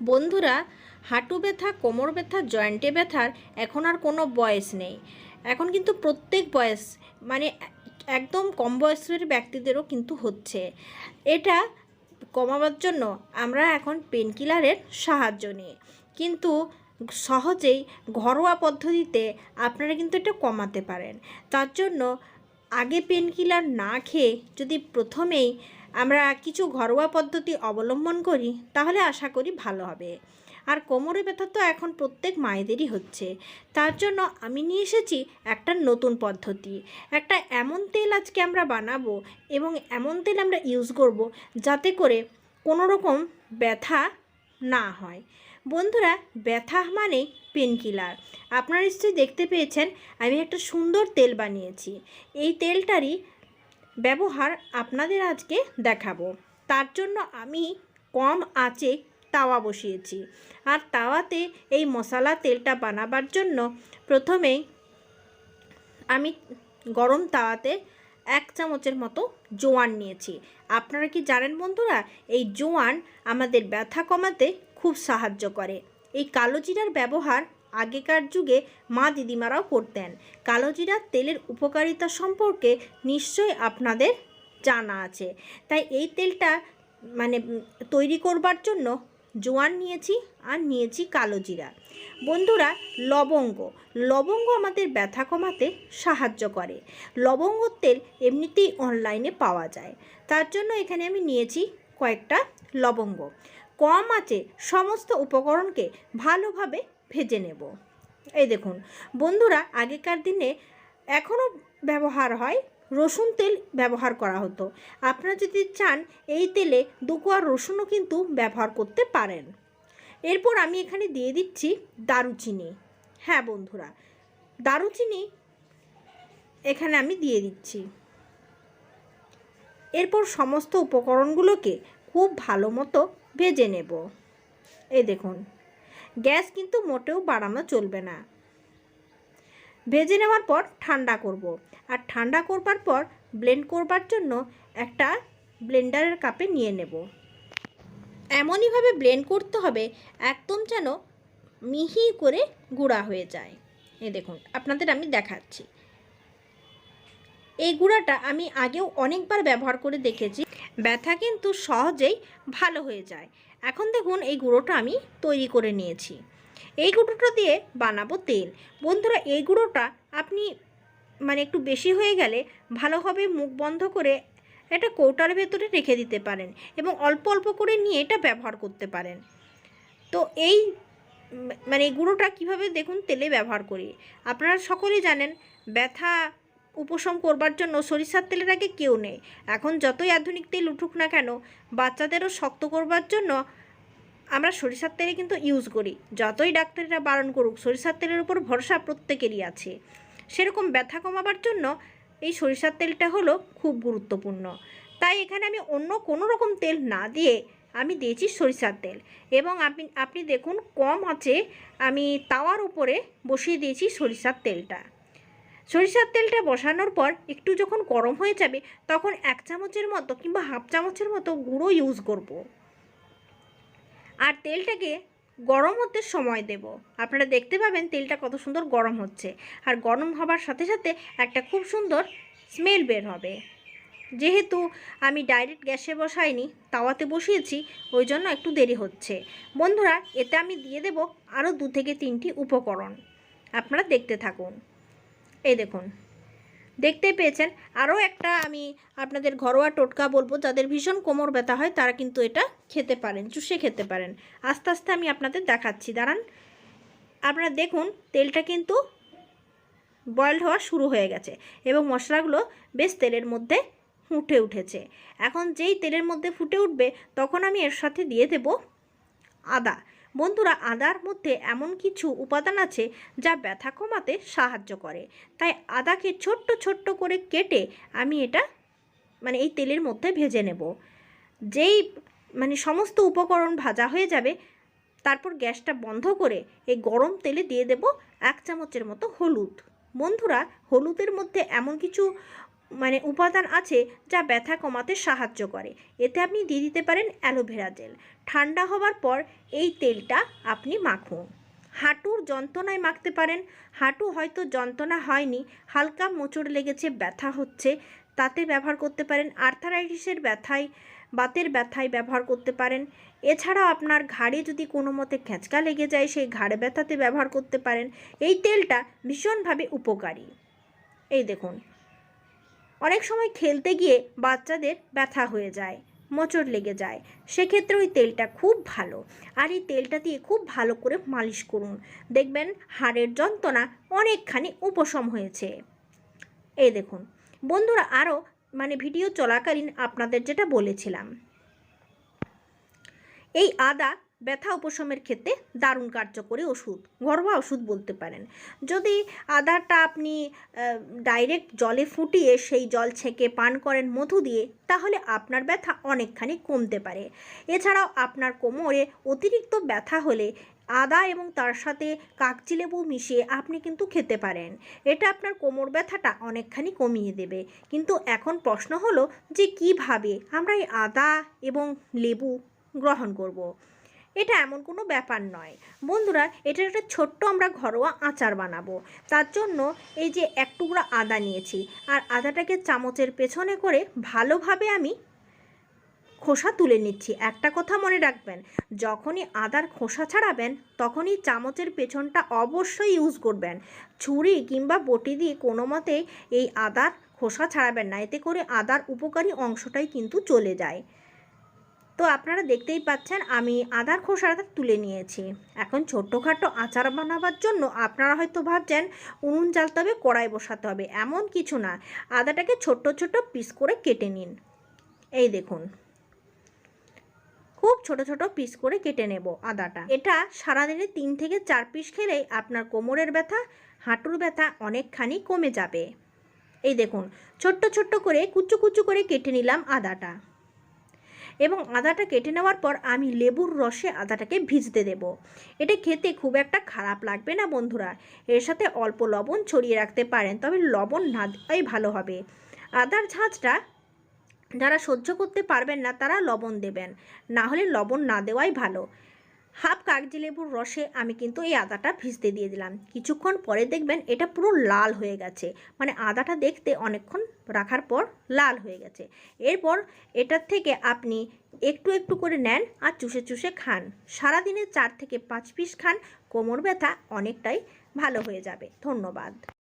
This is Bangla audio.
বন্ধুরা, হাঁটু ব্যথা, কোমর ব্যথা, জয়েন্টে ব্যথার এখন আর কোনো বয়স নেই। এখন কিন্তু প্রত্যেক বয়স মানে একদম কম বয়সের ব্যক্তিদেরও কিন্তু হচ্ছে। এটা কমাবার জন্য আমরা এখন পেনকিলারের সাহায্য নিই। কিন্তু সহজেই ঘরোয়া পদ্ধতিতে আপনারা কিন্তু এটা কমাতে পারেন। তার জন্য আগে পেনকিলার না খেয়ে যদি প্রথমেই আমরা কিছু ঘরোয়া পদ্ধতি অবলম্বন করি, তাহলে আশা করি ভালো হবে। আর কোমরে ব্যথা তো এখন প্রত্যেক মায়েদেরই হচ্ছে। তার জন্য আমি নিয়ে এসেছি একটা নতুন পদ্ধতি। একটা এমন তেল আজকে আমরা বানাবো এবং এমন তেল আমরা ইউজ করব যাতে করে কোনো রকম ব্যথা না হয়। বন্ধুরা, ব্যথা মানে পেনকিলার আপনারা নিশ্চয়ই দেখতে পেয়েছেন, আমি একটা সুন্দর তেল বানিয়েছি। এই তেলটারই ব্যবহার আপনাদের আজকে দেখাবো। তার জন্য আমি কম আঁচে তাওয়া বসিয়েছি। আর তাওয়াতে এই মশলা তেলটা বানাবার জন্য প্রথমেই আমি গরম তাওয়াতে এক চামচের মতো জোয়ান নিয়েছি। আপনারা কি জানেন বন্ধুরা, এই জোয়ান আমাদের ব্যথা কমাতে খুব সাহায্য করে। এই কালো জিরার ব্যবহার আগেকার যুগে মা দিদিমারাও করতেন কালো জিরার তেলের উপকারিতা সম্পর্কে নিশ্চয়ই আপনাদের জানা আছে। তাই এই তেলটা মানে তৈরি করবার জন্য জোয়ান নিয়েছি আর নিয়েছি কালো জিরা বন্ধুরা, লবঙ্গ। লবঙ্গ আমাদের ব্যথা কমাতে সাহায্য করে। লবঙ্গ তেল এমনিতেই অনলাইনে পাওয়া যায়। তার জন্য এখানে আমি নিয়েছি কয়েকটা লবঙ্গ। কম আছে, সমস্ত উপকরণকে ভালোভাবে ভেজে নেব। এই দেখুন, বন্ধুরা, আগেকার দিনে এখনও ব্যবহার হয় রসুন তেল ব্যবহার করা হতো। আপনারা যদি চান, এই তেলে দু কোয়া রসুনও কিন্তু ব্যবহার করতে পারেন। এরপর আমি এখানে দিয়ে দিচ্ছি দারুচিনি। হ্যাঁ বন্ধুরা, দারুচিনি এখানে আমি দিয়ে দিচ্ছি। এরপর সমস্ত উপকরণগুলোকে খুব ভালো মতো ভেজে নেব। এই দেখুন গ্যাস কিন্তু মোটেও বাড়ানো চলবে না। ভেজে নেওয়ার পর ঠান্ডা করব। আর ঠান্ডা করবার পর ব্লেন্ড করবার জন্য একটা ব্লেন্ডারের কাপে নিয়ে নেব। এমনইভাবে ব্লেন্ড করতে হবে, একদম যেন মিহি করে গুঁড়া হয়ে যায়। এ দেখুন, আপনাদের আমি দেখাচ্ছি। এই গুঁড়াটা আমি আগেও অনেকবার ব্যবহার করে দেখেছি। ব্যথা কিন্তু সহজেই ভালো হয়ে যায়। এখন দেখুন এই গুঁড়োটা আমি তৈরি করে নিয়েছি। এই গুঁড়োটা দিয়ে বানাবো তেল। বন্ধুরা, এই গুঁড়োটা আপনি মানে একটু বেশি হয়ে গেলে ভালোভাবে মুখ বন্ধ করে এটা কৌটার ভেতরে রেখে দিতে পারেন এবং অল্প অল্প করে নিয়ে এটা ব্যবহার করতে পারেন। তো এই মানে এই গুঁড়োটা কীভাবে দেখুন তেলে ব্যবহার করি। আপনারা সকলেই জানেন, ব্যথা উপশম করবার জন্য সরিষার তেলের আগে কেউ নেই। এখন যতই আধুনিক তেল উঠুক না কেন, বাচ্চাদেরও শক্ত করবার জন্য আমরা সরিষার তেলে কিন্তু ইউজ করি। যতই ডাক্তাররা বারণ করুক, সরিষার তেলের উপর ভরসা প্রত্যেকেরই আছে। সেরকম ব্যথা কমাবার জন্য এই সরিষার তেলটা হলো খুব গুরুত্বপূর্ণ। তাই এখানে আমি অন্য কোনো রকম তেল না দিয়ে আমি দিয়েছি সরিষার তেল। এবং আপনি আপনি দেখুন কম আছে, আমি তাওয়ার উপরে বসিয়ে দিয়েছি সরিষার তেলটা। সরিষার তেলটা বসানোর পর একটু যখন গরম হয়ে যাবে, তখন এক চামচের মতো কিংবা হাফ চামচের মতো গুঁড়ো ইউজ করব। আর তেলটাকে গরম হতে সময় দেব। আপনারা দেখতে পাবেন তেলটা কত সুন্দর গরম হচ্ছে। আর গরম হবার সাথে সাথে একটা খুব সুন্দর স্মেল বের হবে। যেহেতু আমি ডাইরেক্ট গ্যাসে বসাইনি, তাওয়াতে বসিয়েছি, ওই জন্য একটু দেরি হচ্ছে। বন্ধুরা, এতে আমি দিয়ে দেব আরও দু থেকে তিনটি উপকরণ। আপনারা দেখতে থাকুন। এই দেখুন। দেখতে পেয়েছেন, আরও একটা আমি আপনাদের ঘরোয়া টোটকা বলব, যাদের ভীষণ কোমর ব্যথা হয় তারা কিন্তু এটা খেতে পারেন, চুষে খেতে পারেন। আস্তে আস্তে আমি আপনাদের দেখাচ্ছি, দাঁড়ান। আপনারা দেখুন, তেলটা কিন্তু বয়েলড হওয়া শুরু হয়ে গেছে এবং মশলাগুলো বেশ তেলের মধ্যে ফুটে উঠেছে। এখন যেই তেলের মধ্যে ফুটে উঠবে, তখন আমি এর সাথে দিয়ে দেব আদা। বন্ধুরা, আদার মধ্যে এমন কিছু উপাদান আছে যা ব্যথা কমাতে সাহায্য করে। তাই আদাকে ছোট্ট ছোট্ট করে কেটে আমি এটা মানে এই তেলের মধ্যে ভেজে নেব। যেই মানে সমস্ত উপকরণ ভাজা হয়ে যাবে, তারপর গ্যাসটা বন্ধ করে এই গরম তেলে দিয়ে দেব এক চামচের মতো হলুদ। বন্ধুরা, হলুদের মধ্যে এমন কিছু মানে উপাদান আছে যা ব্যথা কমাতে সাহায্য করে। এতে আপনি দিয়ে দিতে পারেন অ্যালোভেরা জেল। ঠান্ডা হবার পর এই তেলটা আপনি মাখুন। হাঁটুর যন্ত্রণায় মাখতে পারেন। হাঁটু হয়তো যন্ত্রণা হয়নি, হালকা মোচড় লেগেছে, ব্যথা হচ্ছে, তাতে ব্যবহার করতে পারেন আর্থারাইটিসের ব্যথায়, বাতের ব্যথায় ব্যবহার করতে পারেন। এছাড়াও আপনার ঘাড়ে যদি কোনো মতে খেঁচকা লেগে যায়, সেই ঘাড়ে ব্যথাতে ব্যবহার করতে পারেন। এই তেলটা ভীষণভাবে উপকারী। এই দেখুন অনেক সময় খেলতে গিয়ে বাচ্চাদের ব্যথা হয়ে যায়, মোচড় লেগে যায়। সেক্ষেত্রে ওই তেলটা খুব ভালো। আর এই তেলটা দিয়ে খুব ভালো করে মালিশ করুন। দেখবেন হাড়ের যন্ত্রণা অনেকখানি উপশম হয়েছে। এই দেখুন। বন্ধুরা, আরও মানে ভিডিও চলাকালীন আপনাদের যেটা বলেছিলাম। এই আদা ব্যথা উপশমের ক্ষেত্রে দারুণ কার্যকরী ওষুধ, ঘরোয়া ওষুধ বলতে পারেন। যদি আদাটা আপনি ডাইরেক্ট জলে ফুটিয়ে সেই জল ছেঁকে পান করেন মধু দিয়ে, তাহলে আপনার ব্যথা অনেকখানি কমতে পারে। এছাড়াও আপনার কোমরে অতিরিক্ত ব্যথা হলে আদা এবং তার সাথে কাগজি লেবু মিশিয়ে আপনি কিন্তু খেতে পারেন। এটা আপনার কোমর ব্যথাটা অনেকখানি কমিয়ে দেবে। কিন্তু এখন প্রশ্ন হলো যে কীভাবে আমরা এই আদা এবং লেবু গ্রহণ করব। এটা এমন কোনো ব্যাপার নয়। বন্ধুরা, এটা একটা ছোট্ট আমরা ঘরোয়া আচার বানাবো। তার জন্য এই যে এক টুকরা আদা নিয়েছি, আর আদাটাকে চামচের পেছনে করে ভালোভাবে আমি খোসা তুলে নিচ্ছি। একটা কথা মনে রাখবেন, যখনই আদার খোসা ছাড়াবেন, তখনই চামচের পেছনটা অবশ্যই ইউজ করবেন। ছুরি কিংবা বটি দিয়ে কোনো মতে এই আদার খোসা ছাড়াবেন না, এতে করে আদার উপকারী অংশটাই কিন্তু চলে যায়। তো আপনারা দেখতেই পাচ্ছেন, আমি আদার খোসাটা তুলে নিয়েছি। এখন ছোট্টখাটো আচার বানাবার জন্য আপনারা হয়তো ভাবছেন, উনুন জ্বালতে হবে, কড়াই বসাতে হবে। এমন কিছু না। আদাটাকে ছোট্ট ছোট্ট পিস করে কেটে নিন। এই দেখুন। খুব ছোট ছোট পিস করে কেটে নেব আদাটা। এটা সারাদিনে তিন থেকে চার পিস খেলেই আপনার কোমরের ব্যথা, হাঁটুর ব্যথা অনেকখানি কমে যাবে। এই দেখুন, ছোট্ট ছোট্ট করে কুচু কুচু করে কেটে নিলাম আদাটা। এবং আদাটা কেটে নেওয়ার পর আমি লেবুর রসে আদাটাকে ভিজতে দেব। এটা খেতে খুব একটা খারাপ লাগবে না বন্ধুরা। এর সাথে অল্প লবণ ছড়িয়ে রাখতে পারেন, তবে লবণ না দেওয়াই ভালো হবে। আদার ঝাঁঝটা যারা সহ্য করতে পারবেন না, তারা লবণ দেবেন। না হলে লবণ না দেওয়াই ভালো। হাফ কাগজি লেবুর রসে আমি কিন্তু এই আদাটা ভিজতে দিয়ে দিলাম। কিছুক্ষণ পরে দেখবেন এটা পুরো লাল হয়ে গেছে। মানে আদাটা দেখতে অনেকক্ষণ রাখার পর লাল হয়ে গেছে। এরপর এটার থেকে আপনি একটু একটু করে নেন আর চুষে চুষে খান। সারাদিনে চার থেকে পাঁচ পিস খান, কোমর ব্যথা অনেকটাই ভালো হয়ে যাবে। ধন্যবাদ।